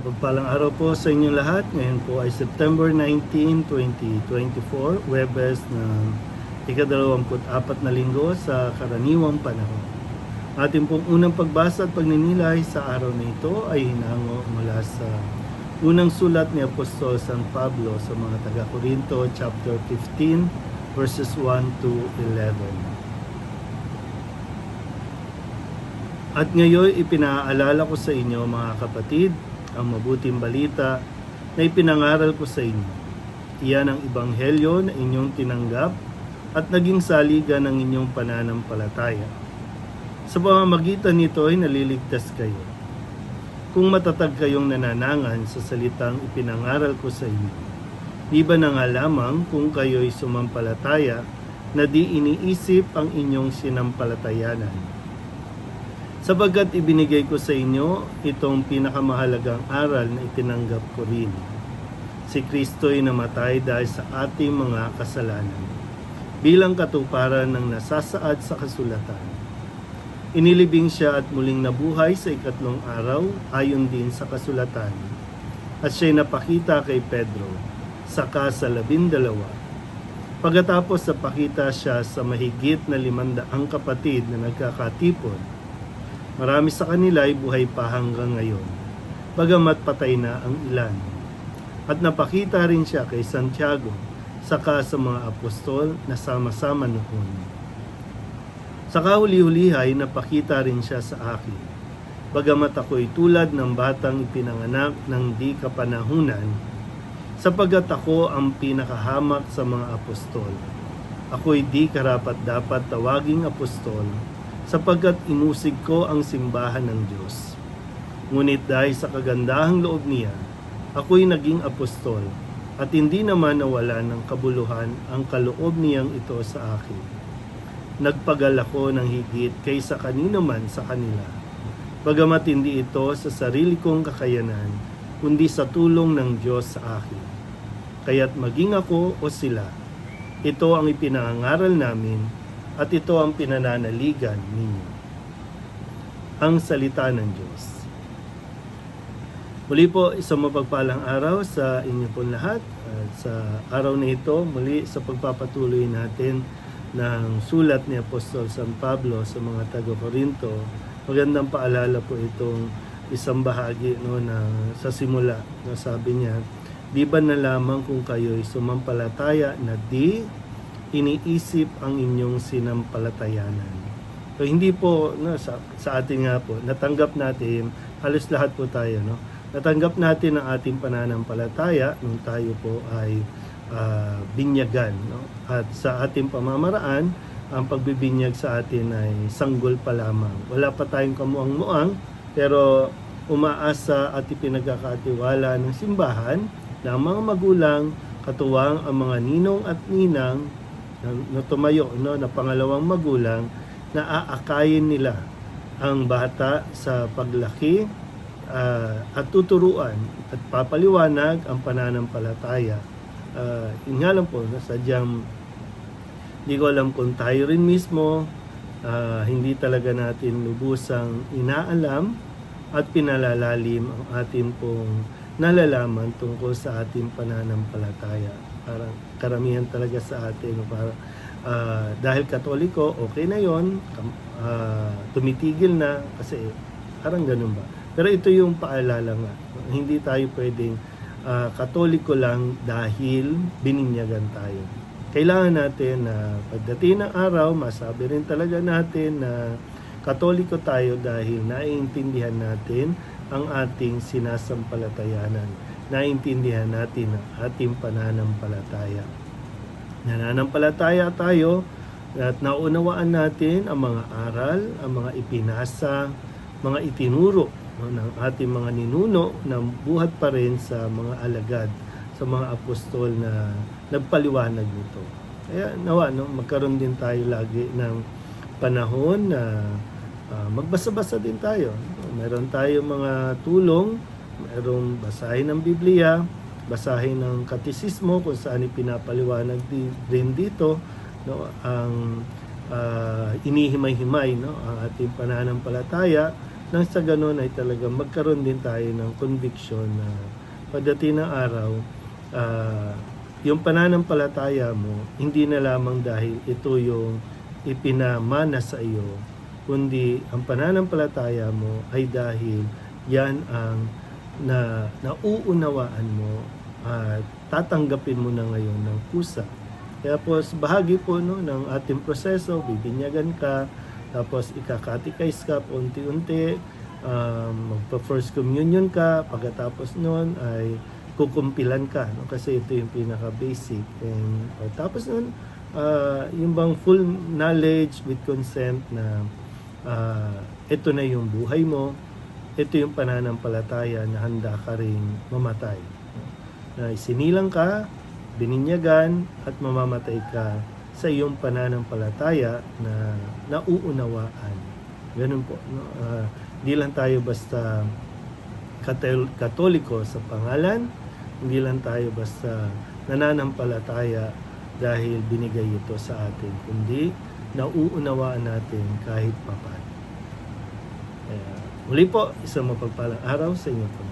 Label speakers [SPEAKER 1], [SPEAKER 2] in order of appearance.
[SPEAKER 1] Mapagpalang araw po sa inyong lahat. Ngayon po ay September 19, 2024, Webes ng ikadalawamput apat na linggo sa karaniwang panahon. Ating pong unang pagbasa at pagninilay sa araw na ito ay hinango mula sa unang sulat ni Apostol San Pablo sa mga taga-Korinto, chapter 15, verses 1 to 11. At ngayon ipinaalala ko sa inyo mga kapatid ang mabuting balita na ipinangaral ko sa inyo. Iyan ang ibanghelyo na inyong tinanggap at naging saligan ng inyong pananampalataya. Sa pamamagitan nito ay naliligtas kayo. Kung matatag kayong nananangan sa salitang ipinangaral ko sa inyo, di ba na nga lamang kung kayo'y sumampalataya na di iniisip ang inyong sinampalatayanan? Sabagat ibinigay ko sa inyo itong pinakamahalagang aral na itinanggap ko rin. Si Kristo'y namatay dahil sa ating mga kasalanan bilang katuparan ng nasasaad sa kasulatan. Inilibing siya at muling nabuhay sa ikatlong araw ayon din sa kasulatan. At siya'y napakita kay Pedro, saka sa labindalawa. Pagkatapos sa pakita siya sa mahigit na limandaang kapatid na nagkakatipon, Marami sa kanila ay buhay pa hanggang ngayon, bagamat patay na ang ilan. At napakita rin siya kay Santiago, saka sa mga apostol na sama-sama noon. Sa kahuli-hulihay, napakita rin siya sa akin. Bagamat ako'y tulad ng batang ipinanganak ng di kapanahunan, sapagat ako ang pinakahamak sa mga apostol. Ako'y di karapat dapat tawaging apostol, sapagkat inusig ko ang simbahan ng Diyos. Ngunit dahil sa kagandahang loob niya, ako'y naging apostol at hindi naman nawala ng kabuluhan ang kaloob niyang ito sa akin. Nagpagal ako ng higit kaysa kanino man sa kanila. Bagamat hindi ito sa sarili kong kakayanan, kundi sa tulong ng Diyos sa akin. Kaya't maging ako o sila, ito ang ipinangaral namin at ito ang pinananaligan ninyo. Ang salita ng Diyos. Muli po, isang mapagpalang araw sa inyo po lahat. At sa araw na ito, muli sa pagpapatuloy natin ng sulat ni Apostol San Pablo sa mga taga-Korinto. Magandang paalala po itong isang bahagi no, na sa simula na sabi niya, Di ba na lamang kung kayo'y sumampalataya na di iniisip ang inyong sinampalatayanan. So hindi po no, sa, sa atin nga po, natanggap natin, halos lahat po tayo, no? natanggap natin ang ating pananampalataya nung tayo po ay uh, binyagan. No? At sa ating pamamaraan, ang pagbibinyag sa atin ay sanggol pa lamang. Wala pa tayong kamuang-muang, pero umaasa at ipinagkakatiwala ng simbahan na ang mga magulang, katuwang ang mga ninong at ninang na, na tumayo no, na pangalawang magulang na aakayin nila ang bata sa paglaki uh, at tuturuan at papaliwanag ang pananampalataya. Uh, yun nga lang po, sadyang hindi ko alam kung tayo rin mismo uh, hindi talaga natin lubusang inaalam at pinalalalim ang atin pong nalalaman tungkol sa ating pananampalataya. Parang karamihan talaga sa atin. Para, uh, dahil katoliko, okay na yon uh, tumitigil na kasi parang ganun ba. Pero ito yung paalala nga. Hindi tayo pwedeng uh, katoliko lang dahil bininyagan tayo. Kailangan natin na pagdating ng araw, masabi rin talaga natin na katoliko tayo dahil naiintindihan natin ang ating sinasampalatayanan. Naintindihan natin ang ating pananampalataya. Nananampalataya tayo at naunawaan natin ang mga aral, ang mga ipinasa, mga itinuro ng ating mga ninuno na buhat pa rin sa mga alagad, sa mga apostol na nagpaliwanag nito. Kaya nawa, no, magkaroon din tayo lagi ng panahon na uh, magbasa-basa din tayo. Meron tayo mga tulong, merong basahin ng Biblia, basahin ng katisismo kung saan ipinapaliwanag din dito no, ang uh, inihimay-himay no, ang ating pananampalataya. Nang sa ganun ay talagang magkaroon din tayo ng conviction na pagdating ng araw, ah, yung pananampalataya mo, hindi na lamang dahil ito yung ipinamana sa iyo, kundi ang pananampalataya mo ay dahil yan ang na nauunawaan mo at tatanggapin mo na ngayon ng kusa. Kaya po, bahagi po no, ng ating proseso, bibinyagan ka, tapos ikakatikais ka unti-unti, um, magpa-first communion ka, pagkatapos nun ay kukumpilan ka, no? kasi ito yung pinaka-basic. And, o, tapos nun, ah, yung bang full knowledge with consent na ah, ito na yung buhay mo, ito yung pananampalataya na handa ka rin mamatay. Na isinilang ka, bininyagan, at mamamatay ka sa iyong pananampalataya na nauunawaan. Ganun po. No? Ah, di lang tayo basta katel- katoliko sa pangalan, hindi lang tayo basta nananampalataya dahil binigay ito sa atin, kundi nauunawaan natin kahit papaano. Kaya, muli po, isang mapagpalang araw sa inyo po.